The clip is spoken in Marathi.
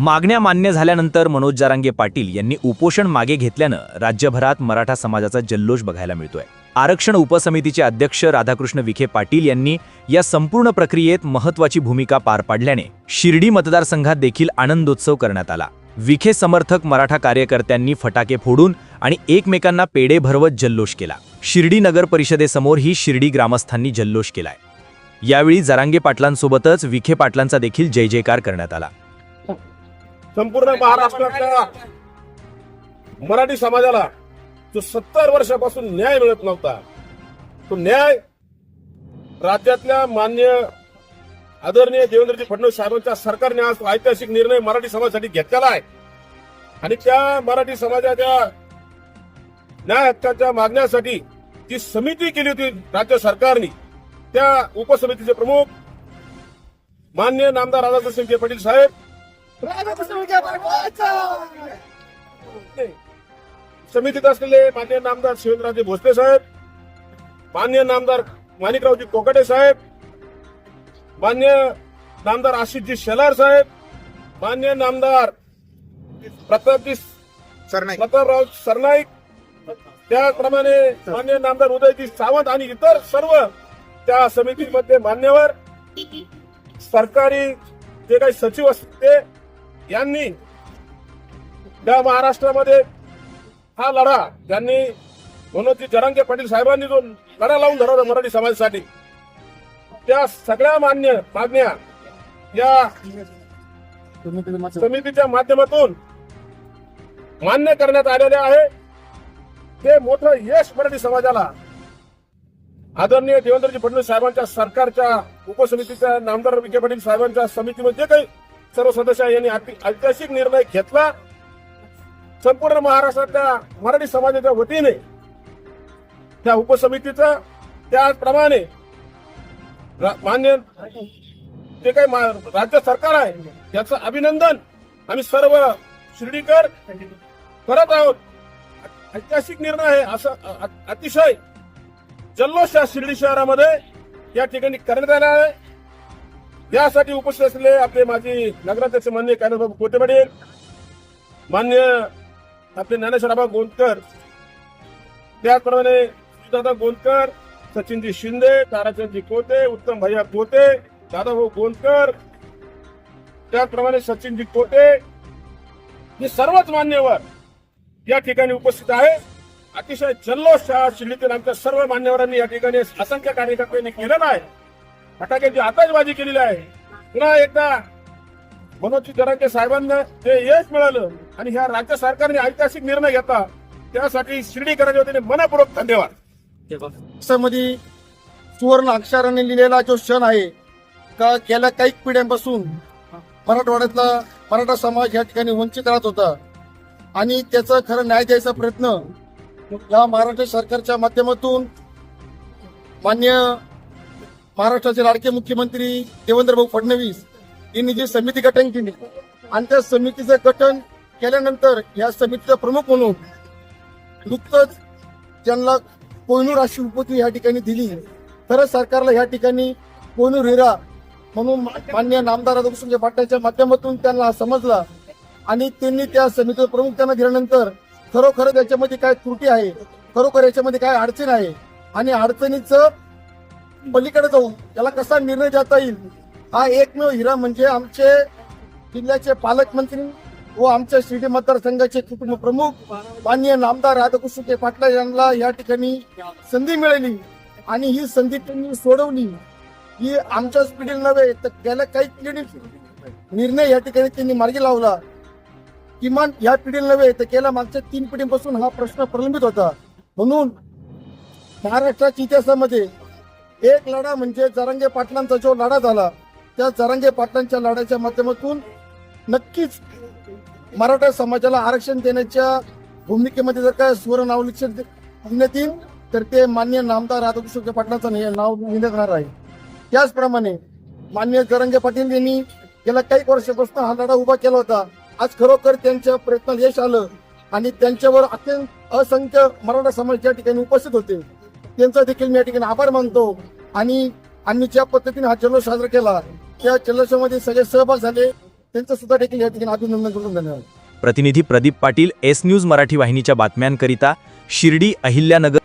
मागण्या मान्य झाल्यानंतर मनोज जारांगे पाटील यांनी उपोषण मागे घेतल्यानं राज्यभरात मराठा समाजाचा जल्लोष बघायला मिळतोय. आरक्षण उपसमितीचे अध्यक्ष राधाकृष्ण विखे पाटील यांनी या संपूर्ण प्रक्रियेत महत्वाची भूमिका पार पाडल्याने शिर्डी मतदारसंघात देखील आनंदोत्सव करण्यात आला. विखे समर्थक मराठा कार्यकर्त्यांनी फटाके फोडून आणि एकमेकांना पेढे भरवत जल्लोष केला. शिर्डी नगर परिषदेसमोर ही शिर्डी ग्रामस्थांनी जल्लोष केलाय. यावेळी जरांगे पाटलांसोबतच विखे पाटलांचा देखील जय जयकार करण्यात आला. संपूर्ण महाराष्ट्रातल्या मराठी समाजाला जो सत्तर वर्षापासून न्याय मिळत नव्हता तो न्याय राज्यातल्या मान्य आदरणीय देवेंद्रजी फडणवीस साहेबांच्या सरकारने आज ऐतिहासिक निर्णय मराठी समाजासाठी घेतलेला आहे. आणि त्या मराठी समाजाच्या न्याय हक्काच्या मागण्यासाठी जी समिती केली होती राज्य सरकारने त्या उपसमितीचे प्रमुख मान्य नामदार राधाकृष्ण विखे पाटील साहेब समितीत असलेले मान्य नामदार शिवेंद्रराजे भोसले साहेब मान्य नामदार माणिकरावजी कोकाटे साहेब मान्य नामदार आशिषजी शेलार साहेब मान्य नामदार प्रतापजी प्रतापराव सरनाईक त्याप्रमाणे मान्य नामदार उदयजी सावंत आणि इतर सर्व त्या समितीमध्ये मान्यवर. सरकारी जे काही सचिव असते यांनी त्या महाराष्ट्रामध्ये हा लढा त्यांनी मनोजी जरांगे पाटील साहेबांनी जो लढा लावून धरवला मराठी समाजासाठी त्या सगळ्या मान्य मागण्या या समितीच्या माध्यमातून मान्य करण्यात आलेले आहे. ते मोठं यश मराठी समाजाला आदरणीय देवेंद्रजी फडणवीस साहेबांच्या सरकारच्या उपसमितीच्या नामदार विखे पाटील साहेबांच्या समितीमध्ये जे काही सर्व सदस्य यांनी ऐतिहासिक निर्णय घेतला. संपूर्ण महाराष्ट्रातल्या मराठी समाजाच्या वतीने त्या उपसमितीचं त्याचप्रमाणे मान्य जे काही मा- राज्य सरकार आहे याचं अभिनंदन आम्ही सर्व शिर्डीकर करत आहोत. ऐतिहासिक निर्णय आहे असं अतिशय जल्लोष या शिर्डी शहरामध्ये या ठिकाणी करण्यात आला आहे. यासाठी उपस्थित असलेले आपले माजी नगराध्यक्ष मान्य कैलासबाबू कोटेपाटील मान्य आपले ज्ञानेश्वरबा गोंदकर त्याचप्रमाणे दादा गोंदकर सचिनजी शिंदे ताराचंदजी कोते उत्तम भैया कोते दादाभाऊ गोंदकर त्याचप्रमाणे सचिनजी कोते हे सर्वच मान्यवर या ठिकाणी उपस्थित आहे. अतिशय जल्लोष या शिल्लीतील आमच्या सर्व मान्यवरांनी या ठिकाणी असंख्य कार्यकर्त्यांनी केलेला आहे. फटाक्याची आताचबाजी केलेली आहे. पुन्हा एकदा मनोज जरांगे साहेबांना जे यश मिळालं आणि ह्या राज्य सरकारने ऐतिहासिक निर्णय घेतला. त्यासाठी शिर्डीकरांच्या वतीने मनपूर्वक धन्यवाद. मध्ये सुवर्ण अक्षराने लिहिलेला जो क्षण आहे का गेल्या काही पिढ्यांपासून मराठवाड्यातला मराठा समाज या ठिकाणी वंचित राहत होता. आणि त्याचा खरं न्याय द्यायचा प्रयत्न या महाराष्ट्र सरकारच्या माध्यमातून मान्य महाराष्ट्राचे लाडके मुख्यमंत्री देवेंद्र भाऊ फडणवीस यांनी जी समिती गठन केली आणि त्या समितीचं गठन केल्यानंतर या समितीचा प्रमुख म्हणून नुकतंच त्यांना कोहिनूर अशी उपती या ठिकाणी दिली. खरंच सरकारला या ठिकाणी कोहिनूर हिरा म्हणून मान्य नामदार राधाकृष्ण पाटलाच्या माध्यमातून त्यांना समजला आणि त्यांनी त्या समितीवर प्रमुख त्यांना दिल्यानंतर खरोखर त्याच्यामध्ये काय त्रुटी आहे खरोखर याच्यामध्ये काय अडचण आहे आणि अडचणीचं पलीकडे जाऊन त्याला कसा निर्णय देता येईल? हा एकमेव हिरा म्हणजे आमचे जिल्ह्याचे पालकमंत्री व आमच्या शिर्डी मतदारसंघाचे कुटुंब प्रमुख माननीय नामदार राधाकृष्ण पाटला यांना या ठिकाणी संधी मिळाली आणि ही संधी त्यांनी सोडवली. ही आमच्याच पिढीला नव्हे तर गेल्या काही पिढी निर्णय या ठिकाणी त्यांनी मार्गी लावला. किमान या पिढीला नव्हे तर गेल्या मागच्या तीन पिढीपासून हा प्रश्न प्रलंबित होता. म्हणून महाराष्ट्राच्या इतिहासामध्ये एक लढा म्हणजे जरांगे पाटलांचा जो लढा झाला त्या जरांगे पाटलांच्या लढ्याच्या माध्यमातून नक्कीच मराठा समाजाला आरक्षण देण्याच्या भूमिकेमध्ये जर काय सुवर्ण नावलिक्षण देण्यात येईल तर ते मान्य नामदार राधाकृष्ण पाटलांचं हे नाव लिहिण्यात आहे. त्याचप्रमाणे मान्य जरंगे पाटील यांनी गेल्या काही वर्षापासून हा लढा उभा केला होता. आज खरोखर त्यांच्या प्रयत्नात यश आलं आणि त्यांच्यावर अत्यंत असंख्य मराठा समाज या ठिकाणी उपस्थित होते. त्यांचा देखील मी या ठिकाणी आभार मानतो. आणि आणि ज्या पद्धतीने हा जल्लोष साजरा केला त्या जल्लोषामध्ये सगळे सहभाग झाले. त्यांचं सुद्धा देखील या ठिकाणी अभिनंदन करून धन्यवाद. प्रतिनिधी प्रदीप पाटील एस न्यूज मराठी वाहिनीच्या बातम्यांकरिता शिर्डी अहिल्यानगर.